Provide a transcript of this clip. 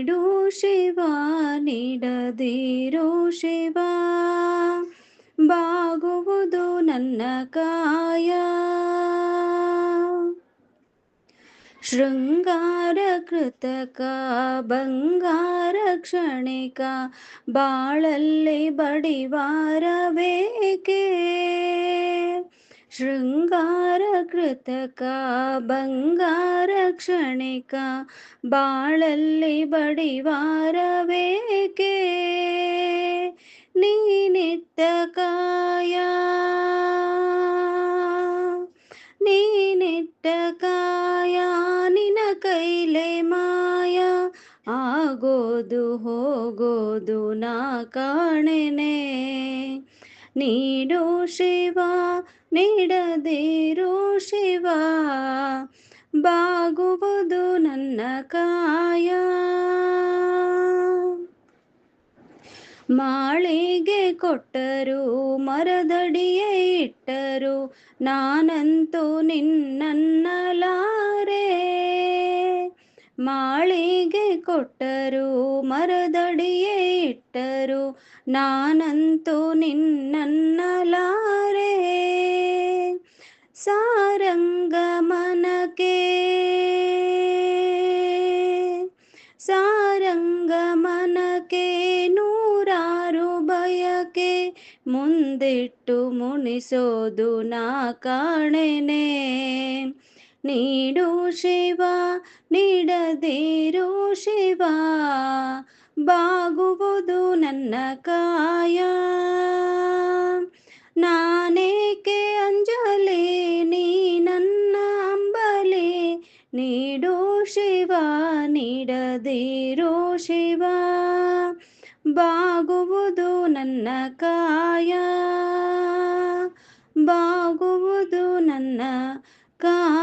ನೀಡು ಶಿವ ನೀಡದಿರು ಶಿವ. ಬಾಗುವುದು ನನ್ನ ಕಾಯ. ಶೃಂಗಾರ ಕೃತಕ ಬಂಗಾರ ಕ್ಷಣಿಕ ಬಾಳಲ್ಲಿ ಬಡಿವಾರಬೇಕೆ ಶೃಂಗಾರ ಕೃತಕ ಬಂಗಾರ ಕ್ಷಣಿಕ ಬಾಳಲ್ಲಿ ಬಡಿವಾರಬೇಕೆ ನೀನಿತ್ತ ಕಾಯ. ನೀನಿಟ್ಟ ಕಾಯ. ನಿನ ಕೈಲೆ ಮಾಯ. ಆಗೋದು ಹೋಗೋದು ನಾ ಕಾಣೆನೆ. ನೀಡು ಶಿವ ನೀಡದಿರು ಶಿವ, ಬಾಗುವುದು ನನ್ನ ಕಾಯ. ಮಾಳಿಗೆ ಕೊಟ್ಟರು, ಮರದಡಿಯೇ ಇಟ್ಟರು, ನಾನಂತೂ ನಿನ್ನನ್ನಲಾರೆ. ಮಾಳಿಗೆ ಕೊಟ್ಟರು, ಮರದಡಿಯೇ ಇಟ್ಟರು, ನಾನಂತೂ ನಿನ್ನನ್ನಲಾರೆ. ಸಾರಂಗ ಮನಕೆ ಸಾರಂಗ ಮನಕೆ ನೂರಾರು ಬಯಕೆ ಮುಂದಿಟ್ಟು ಮುನಿಸೋದು ನಾ ಕಾಣೆನೆ ನೀಡು ಶಿವ ನೀಡದಿರು ಶಿವ ಬಾಗುವುದು ನನ್ನ ಕಾಯ ನಾನೇಕೆ ಶಿವ ನೀಡದಿರೋ ಶಿವ ಬಾಗುವುದು ನನ್ನ ಕಾಯ ಬಾಗುವುದು ನನ್ನ ಕಾಯ.